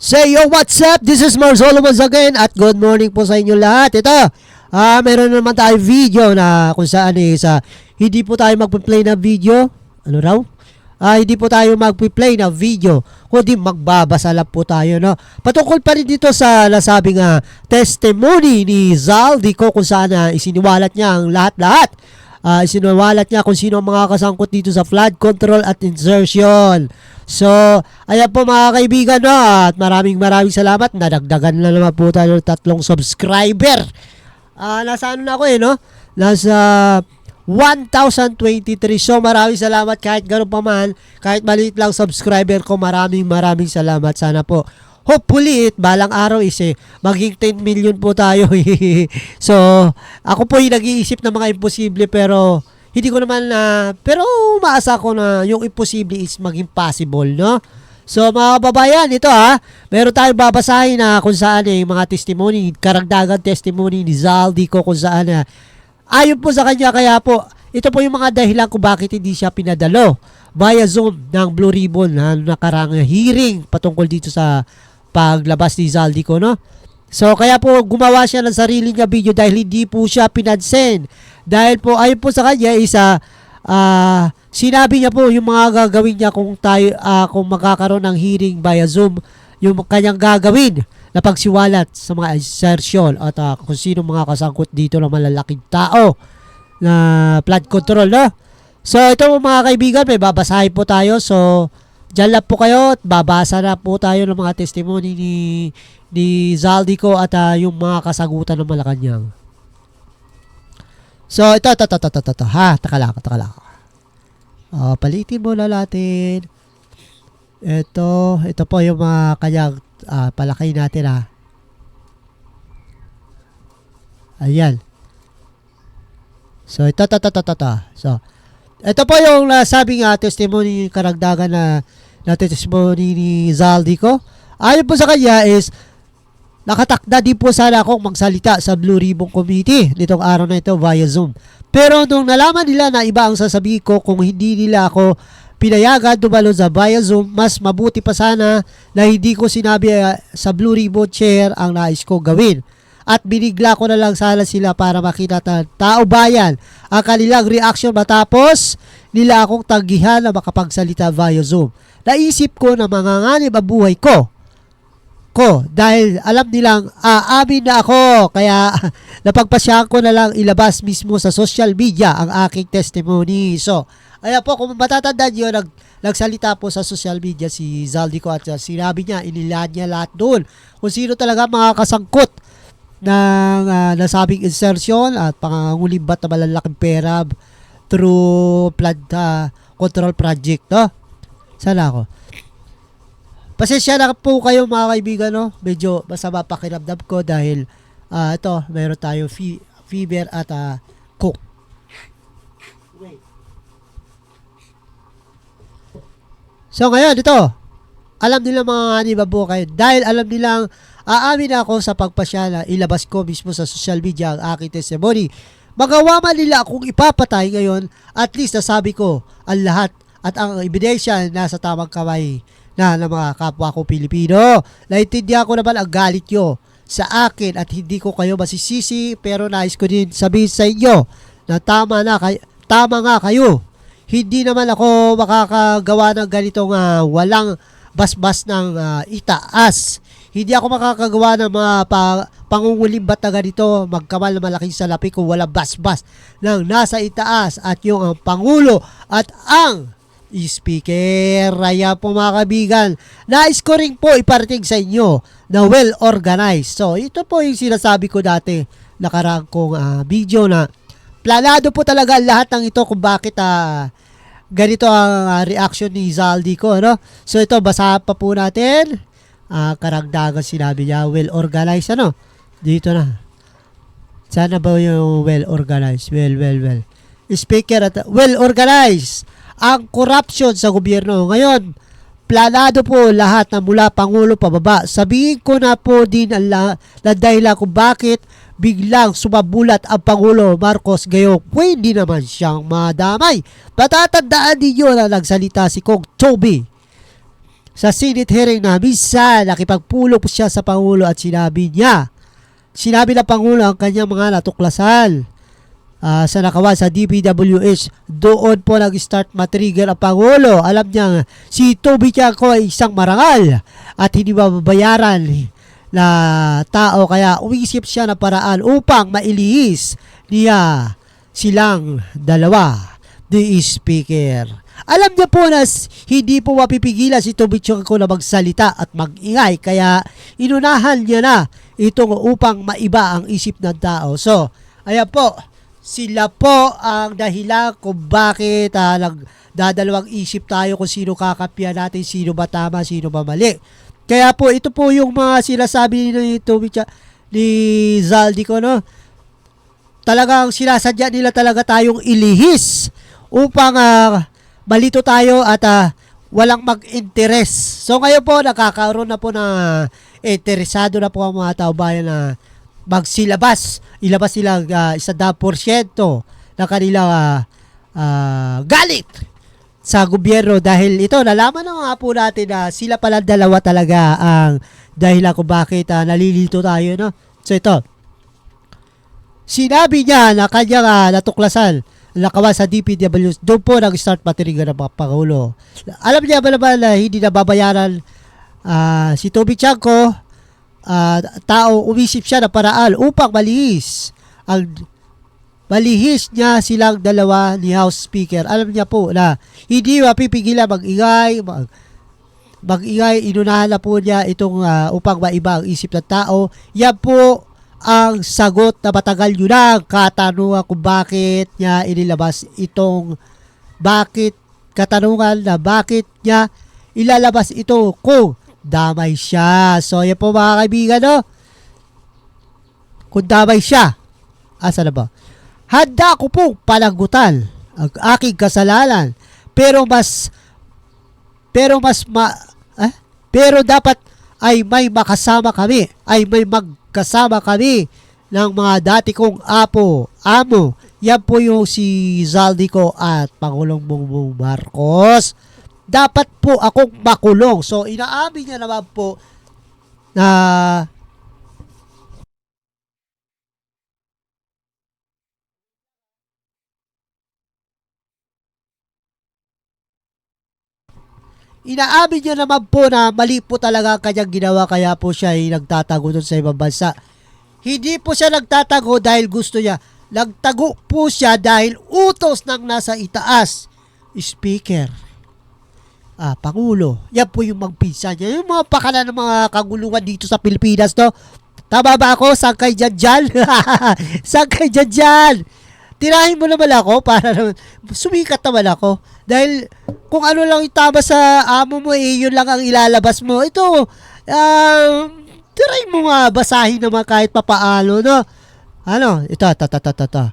Say yo, what's up? This is Marzolo once again at good morning po sa inyo lahat. Ito, ah meron na naman tayo video na kung saan is ah, hindi po tayo magpe-play na video. Ano raw? Ah, hindi po tayo magpe-play na video, kundi magbabasa lang po tayo, no? Patungkol pa rin dito sa nasabing ah, testimony ni Zaldico kung saan ah, isiniwalat niya ang lahat-lahat uh, isinuwalat niya kung sino ang mga kasangkot dito sa flood control at insertion. So, ayan po mga kaibigan no, at maraming maraming salamat. Nadagdagan na naman po tayo ng tatlong subscriber. Ah, nasa ano na ako eh, no? Nasa 1,023. So, maraming salamat kahit gano'n pa man, kahit maliit lang subscriber ko, maraming maraming salamat. Sana po hopefully it balang araw is eh, maging 10 million po tayo so ako po yung nag-iisip ng mga imposible pero hindi ko naman na pero umaasa ko na yung imposible is maging possible no? So mga kababayan, ito ha, meron tayong babasahin na kung saan eh, mga testimony, karagdagan testimony ni Zaldi ko kung saan na ayon po sa kanya kaya po, ito po yung mga dahilan kung bakit hindi siya pinadalo via Zoom ng Blue Ribbon na nakarang hearing patungkol dito sa paglabas ni Zaldico, no? So, kaya po gumawa siya ng sarili niya video dahil hindi po siya pinansin. Dahil po, ayon po sa kanya, isa, ah, sinabi niya po yung mga gagawin niya kung tayo, ah, kung magkakaroon ng hearing via Zoom, yung kanyang gagawin na pagsiwalat sa mga insertion at ah, kung sino mga kasangkot dito ng malalaking tao na flood control, no? So, ito mga kaibigan, may babasahin po tayo. So, Diyan lang po kayo at babasa na po tayo ng mga testimony ni, ni Zaldico at ah, yung mga kasagutan ng Malacanang. So, ito, ito, ito, ito, ito, ito, ha, taka lang, taka lang. Ah, palitin muna natin. Ito, ito po yung mga kanyang ah, palakay natin ha. Ayan. So, ito, ito, ito, ito, ito. So, ito po yung nasabi nga testimony karagdagan na na testimony ni Zaldico. Ayon po sa kanya is nakatakda din po sana akong magsalita sa Blue Ribbon Committee nitong araw na ito via Zoom. Pero nung nalaman nila na iba ang sasabihin ko kung hindi nila ako pinayagan dumalo sa via Zoom, mas mabuti pa sana na hindi ko sinabi uh, sa Blue Ribbon Chair ang nais ko gawin at binigla ko na lang sana sila para makita ta tao bayan ang kanilang reaction matapos nila akong tanggihan na makapagsalita via Zoom. Naisip ko na manganganib ang buhay ko ko dahil alam nilang aamin na ako kaya napagpasyahan ko na lang ilabas mismo sa social media ang aking testimony. So, ayan po, kung matatandaan nyo, nag, nagsalita po sa social media si Zaldico at uh, sinabi niya, inilaan niya lahat doon kung sino talaga mga kasangkot ng uh, nasabing insertion at pangangulimbat na malalaking pera through flood uh, control project. No? Sana ako. Pasensya na po kayo mga kaibigan. No? Medyo masama pakiramdam ko dahil uh, ito, meron tayo fi- fever at uh, cook. Wait. So ngayon, ito. Alam nila mga hanibabu kayo. Dahil alam nilang aamin ako sa pagpasya na ilabas ko mismo sa social media ang aking testimony. Magawa man nila akong ipapatay ngayon, at least nasabi ko ang lahat at ang ebidensya nasa tamang kamay na ng mga kapwa ko Pilipino. Naintindihan ko naman ang galit nyo sa akin at hindi ko kayo masisisi pero nais ko din sabihin sa inyo na tama na kay tama nga kayo. Hindi naman ako makakagawa ng ganitong uh, walang basbas ng uh, itaas. Hindi ako makakagawa ng mga pa, pangungulimbat na ganito, magkamal na malaking salapi kung walang basbas ng nasa itaas at yung ang Pangulo at ang speaker. Raya po mga kabigan. Nais ko rin po iparating sa inyo na well organized. So ito po yung sinasabi ko dati nakarang kong uh, video na planado po talaga lahat ng ito kung bakit uh, ganito ang uh, reaction ni Zaldi ko, no? So ito, basahan pa po natin. Uh, karagdagan sinabi niya, well organized, ano? Dito na. Sana ba yung well organized? Well, well, well. Speaker at well organized ang corruption sa gobyerno. Ngayon, planado po lahat na mula Pangulo pababa. Sabihin ko na po din ang la, la dahilan kung bakit biglang sumabulat ang Pangulo Marcos Gayo pwede naman siyang madamay. Patatandaan ninyo na nagsalita si Kong Toby sa Senate hearing na minsan nakipagpulong siya sa Pangulo at sinabi niya, sinabi ng Pangulo ang kanyang mga natuklasan ah, sa nakawan sa DPWH. Doon po nag-start matrigger ang Pangulo. Alam niya, si Toby Tiago ay isang marangal at hindi mababayaran na tao kaya umisip siya ng paraan upang mailihis niya silang dalawa the speaker. Alam niya po na hindi po mapipigilan si Tiago na magsalita at magingay kaya inunahan niya na itong upang maiba ang isip ng tao. So, ayan po, sila po ang dahilan kung bakit ah, nagdadalawang isip tayo kung sino kakapya natin, sino ba tama, sino ba mali. Kaya po, ito po yung mga sinasabi ni Toby Ch- ni Zaldi ko, no? Talagang sinasadya nila talaga tayong ilihis upang ah, malito tayo at ah, walang mag-interest. So ngayon po, nakakaroon na po na interesado na po ang mga tao bayan na magsilabas. Ilabas sila uh, isa da porsyento na kanilang ah, ah, galit sa gobyerno dahil ito nalaman na nga po natin na sila pala dalawa talaga ang dahilan kung bakit ah, nalilito tayo no. So ito. Sinabi niya na kanyang ah, natuklasan nakawa sa DPW doon po nag-start matirigan ng mga Pangulo. Alam niya ba naman na hindi na babayaran ah, si Toby Chanko ah, tao umisip siya na paraan upang malihis ang malihis niya silang dalawa ni House Speaker. Alam niya po na hindi mapipigilan mag-ingay, mag, mag-ingay, inunahan na po niya itong ah, upang maiba ang isip ng tao. Yan po ang sagot na matagal yun ang katanungan kung bakit niya inilabas itong bakit katanungan na bakit niya ilalabas ito kung damay siya. So, yan po mga kaibigan, no? Kung damay siya, asa na ba? Handa ko pong palagutan ang aking kasalanan. Pero mas pero mas ma eh? pero dapat ay may makasama kami, ay may magkasama kami ng mga dati kong apo, amo. Yan po yung si Zaldico at Pangulong Bongbong Marcos. Dapat po akong makulong. So, inaamin niya naman po na Inaamin niya naman po na mali po talaga ang kanyang ginawa kaya po siya ay nagtatago doon sa ibang bansa. Hindi po siya nagtatago dahil gusto niya. Nagtago po siya dahil utos ng nasa itaas. Speaker. Ah, Pangulo. Yan po yung magpinsan niya. Yung mga pakala ng mga kaguluhan dito sa Pilipinas, no? Tama ba ako? Saan kay dyan dyan? Saan kay dyan dyan? Tirahin mo naman ako para naman, sumikat naman ako. Dahil kung ano lang yung tama sa amo mo, eh, yun lang ang ilalabas mo. Ito, um, tirahin mo nga, basahin naman kahit papaano, no? Ano? Ito, ta, ta, ta, ta, ta.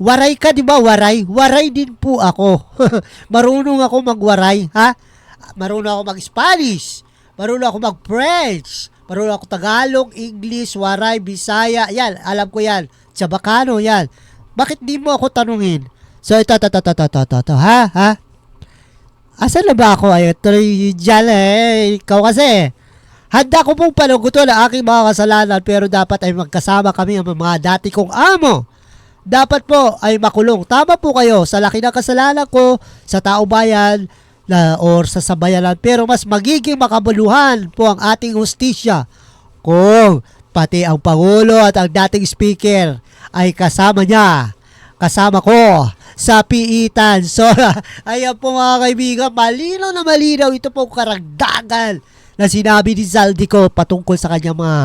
Waray ka, di ba? Waray? Waray din po ako. Marunong ako magwaray, ha? Marunong ako mag-Spanish. Marunong ako mag-French. Marunong ako Tagalog, English, Waray, Bisaya. Yan, alam ko yan. Chabacano, yan. Bakit di mo ako tanungin? So, ito, ito, ito, ito, ito, ito, ito, ha? Ha? Asan na ba ako? Ay, tuloy dyan eh. Ikaw kasi. Handa ko pong panuguto na aking mga kasalanan pero dapat ay magkasama kami ang mga dati kong amo. Dapat po ay makulong. Tama po kayo sa laki ng kasalanan ko sa tao bayan na, or sa sabayanan pero mas magiging makabuluhan po ang ating hustisya kung pati ang Pangulo at ang dating speaker ay kasama niya. Kasama ko sa piitan. So, ayan po mga kaibigan, malinaw na malinaw ito po karagdagan na sinabi ni Zaldico patungkol sa kanyang mga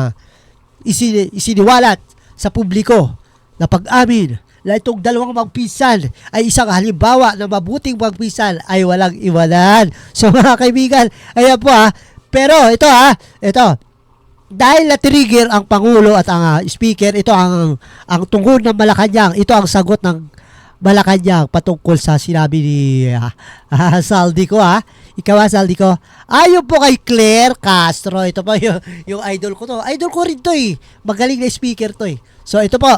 isini, isiniwalat sa publiko na pag-amin na itong dalawang magpisan ay isang halimbawa na mabuting magpisan ay walang iwanan. So mga kaibigan, ayan po ha. Pero ito ha, ito, dahil na-trigger ang Pangulo at ang ah, Speaker, ito ang ang tungkol ng Malacanang, ito ang sagot ng Malacanang patungkol sa sinabi ni ah, ah, Saldico ha. Ikaw ha, Saldico. Ayon po kay Claire Castro. Ito po yung, yung idol ko to. Idol ko rin to eh. Magaling na speaker to eh. So ito po,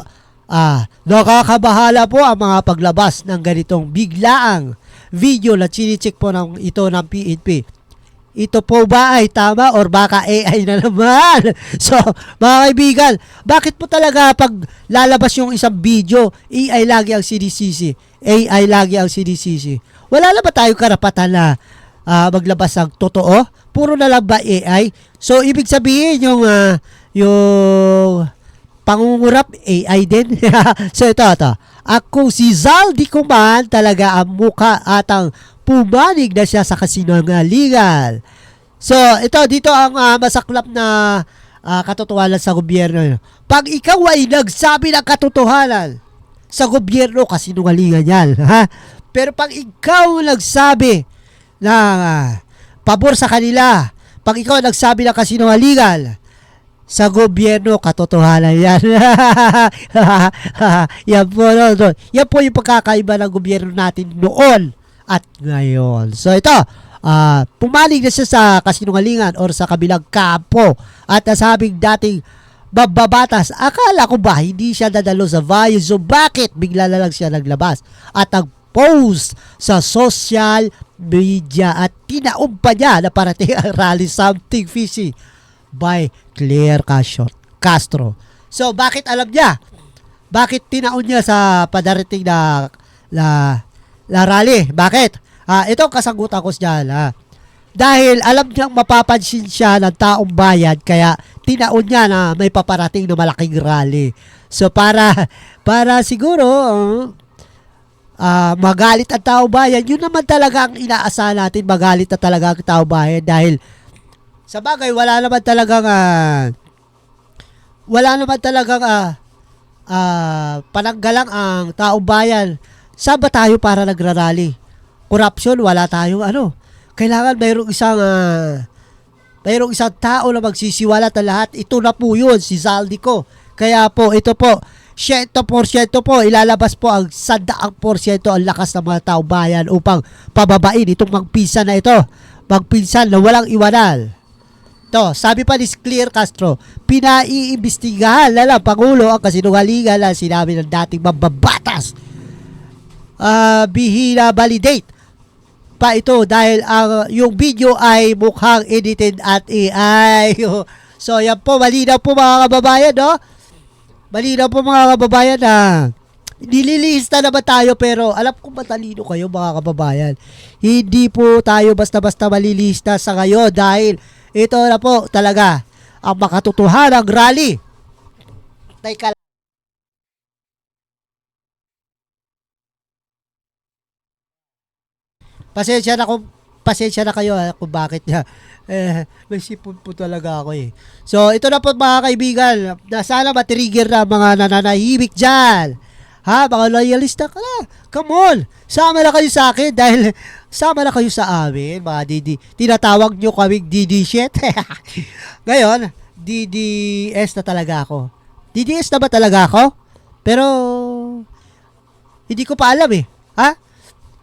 ah, nakakabahala po ang mga paglabas ng ganitong biglaang video na chinicheck po ng ito ng PNP. Ito po ba ay tama or baka AI na naman? So, mga kaibigan, bakit po talaga pag lalabas yung isang video, AI lagi ang sinisisi? AI lagi ang sinisisi. Wala na ba tayong karapatan na ah, maglabas ng totoo? Puro na lang ba AI? So, ibig sabihin yung, ah, yung pangungurap AI din. so, ito, ito. Ako si Zaldi Kuman talaga ang muka at ang pumanig na siya sa kasinungalingan. So, ito, dito ang ah, masaklap na ah, katotohanan sa gobyerno. Pag ikaw ay nagsabi ng katotohanan sa gobyerno, kasinungalingan yan. Ha? Pero pag ikaw nagsabi na ah, pabor sa kanila, pag ikaw nagsabi ng kasinungalingan, sa gobyerno, katotohanan yan. yan po, no, no. Yan po yung pagkakaiba ng gobyerno natin noon at ngayon. So ito, ah pumanig na siya sa kasinungalingan or sa kabilang kampo at nasabing dating bababatas. Akala ko ba hindi siya dadalo sa vayo? So bakit bigla na lang siya naglabas at nag-post sa social media at tinaon pa niya na parating ang rally something fishy by Claire Castro. Castro. So, bakit alam niya? Bakit tinaon niya sa padarating na la, la rally? Bakit? Ah, ito kasagutan ko dyan. Ah. Dahil alam niyang mapapansin siya ng taong bayan kaya tinaon niya na may paparating na malaking rally. So para para siguro uh, magalit ang tao bayan, yun naman talaga ang inaasahan natin, magalit na talaga ang tao bayan dahil sa bagay, wala naman talagang ah, wala naman talagang ah, ah, pananggalang ang taong bayan. Saan ba tayo para nagrarally? Corruption, wala tayong ano. Kailangan mayroong isang ah, mayroong isang tao na magsisiwalat na lahat. Ito na po yun, si Zaldi ko. Kaya po, ito po, 100% po, ilalabas po ang sandaang porsyento ang lakas ng mga tao bayan upang pababain itong magpinsan na ito. Magpinsan na walang iwanan. To, sabi pa ni Clear Castro, pinaiimbestigahan na lang Pangulo ang kasinungalingan na sinabi ng dating mambabatas. Ah, bihira validate pa ito dahil ang yung video ay mukhang edited at AI. so, yan po, malinaw po mga kababayan, no? Malinaw po mga kababayan na nililista naman tayo pero alam ko matalino kayo mga kababayan. Hindi po tayo basta-basta malilista sa ngayon dahil ito na po talaga ang makatotohanang rally. Teka Pasensya na kung pasensya na kayo ha, kung bakit niya. Eh, may sipon po talaga ako eh. So, ito na po mga kaibigan. Na sana matrigger na mga nananahimik dyan. Ha, mga loyalista ka na. Come on. Sama na kayo sa akin dahil sama na kayo sa amin, mga Didi. Tinatawag nyo kaming Didi shit. Ngayon, DDS na talaga ako. DDS na ba talaga ako? Pero, hindi ko pa alam eh. Ha?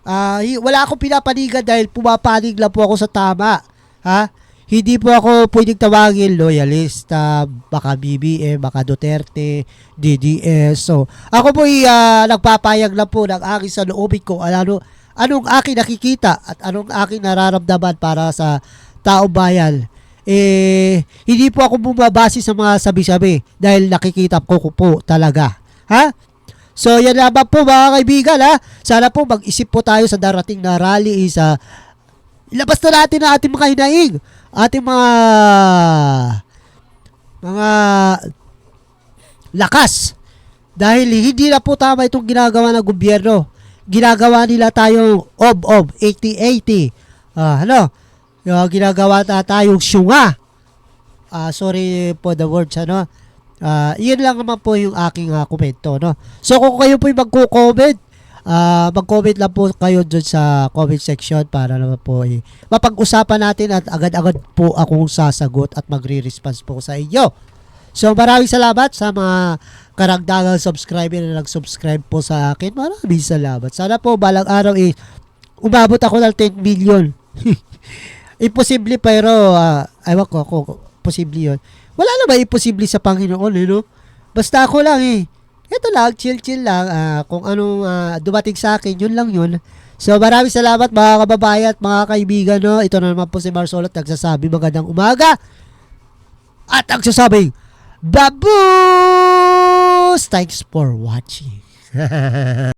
Hi- wala akong pinapanigan dahil pumapanig lang po ako sa tama. Ha? Hindi po ako pwedeng tawagin loyalista, baka BBM, baka Duterte, DDS. So, ako po ay ah, nagpapayag lang po ng aking sa loobin ko ano, anong aking nakikita at anong aking nararamdaman para sa tao bayan. Eh, hindi po ako bumabase sa mga sabi-sabi dahil nakikita ko, ko po talaga. Ha? So, yan lamang po mga kaibigan ha. Sana po mag-isip po tayo sa darating na rally sa ilabas na natin ang ating mga hinaing. Ating mga mga lakas. Dahil hindi na po tama itong ginagawa ng gobyerno. Ginagawa nila tayong ob-ob, 80-80. Ah, ano? Yung ginagawa na tayong syunga. Ah, sorry for the words, ano? Ah, yun lang naman po yung aking ah, komento, no? So, kung kayo po yung magko-comment, ah, mag-comment lang po kayo dun sa comment section para naman po eh, mapag-usapan natin at agad-agad po akong sasagot at magre-response po sa inyo. So, maraming salamat sa mga karagdagang subscriber na nag-subscribe po sa akin. Maraming salamat. Sana po balang araw eh, umabot ako ng 10 million. Imposible pero, uh, ewan ko kung posible yun. Wala na ba imposible sa Panginoon, eh, no? Basta ako lang eh. Ito lang, chill-chill lang. Uh, kung anong uh, dumating sa akin, yun lang yun. So maraming salamat mga kababayan at mga kaibigan. No? Ito na naman po si Marsol at nagsasabi magandang umaga. At ang nagsasabing, Baboos! Thanks for watching.